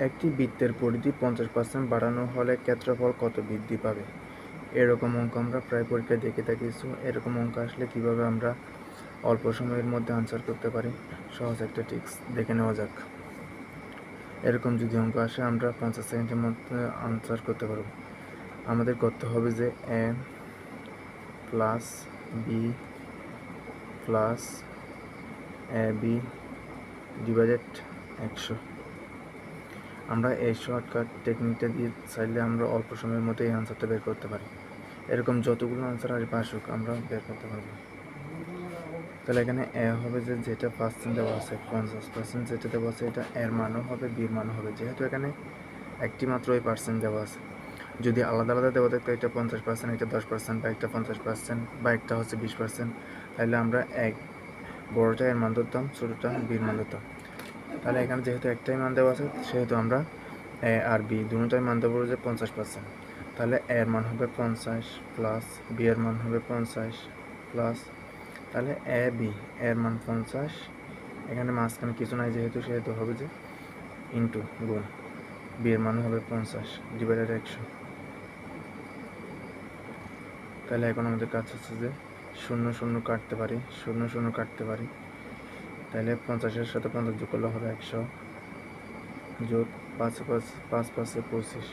একটি বৃত্তের পরিধি পঞ্চাশ পার্সেন্ট বাড়ানো হলে ক্ষেত্রফল কত বৃদ্ধি পাবে? এরকম অঙ্ক আমরা প্রায় পরীক্ষায় দেখে থাকি সো এরকম অঙ্ক আসলে কীভাবে আমরা অল্প সময়ের মধ্যে আনসার করতে পারি? সহজ একটা টিক্স দেখে নেওয়া যাক। এরকম যদি অঙ্ক আসে, আমরা পঞ্চাশ সেকেন্ডের মধ্যে আনসার করতে পারব। আমাদের করতে হবে যে A plus B plus A B divided একশো। আমরা এই শর্টকাট টেকনিকটা দিয়ে চাইলে আমরা অল্প সময়ের মধ্যে এই আনসারটা বের করতে পারি। এরকম যতগুলো আনসার আসবে আসুক আমরা বের করতে পারব। তাহলে এখানে এ হবে যে যেটা পার্সেন্ট দেওয়া আছে, পঞ্চাশ পার্সেন্ট যেটা দেওয়া আছে, এটা এর মানও হবে, বির মানও হবে। যেহেতু এখানে একটি মাত্র ওই পার্সেন্ট দেওয়া আছে। যদি আলাদা আলাদা দেওয়া থাকতো এটা পঞ্চাশ পার্সেন্ট এটা দশ পার্সেন্ট বা একটা পঞ্চাশ পার্সেন্ট বা একটা হচ্ছে বিশ পার্সেন্ট তাহলে আমরা এক, বড়টা এর মান ধরতাম, ছোটোটা বির মান ধরতাম। তাহলে এখানে যেহেতু একটাই মান দেওয়া আছে, সেহেতু আমরা এ আর বি দুটোই মান দেবো যে পঞ্চাশ পার্সেন্ট তাহলে এর মান হবে পঞ্চাশ প্লাস বি এর মান হবে পঞ্চাশ প্লাস তাহলে এ বি এর মান পঞ্চাশ। এখানে মাঝখানে কিছু নাই, যেহেতু সেহেতু হবে যে ইন্টু গুণ। বি এর মান হবে পঞ্চাশ ডিভাইডেড একশো। তাহলে এখন আমাদের কাজ হচ্ছে যে শূন্য শূন্য কাটতে পারি, শূন্য শূন্য কাটতে পারি। তাহলে পঞ্চাশের সাথে পঞ্চাশ যোগ করলে হবে একশো। যোগ পাঁচ পাঁচ পাঁচ পাঁচে পঁচিশ।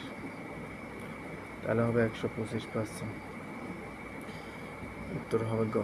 তাহলে হবে একশো পঁচিশ পাঁচশো উত্তর হবে গ।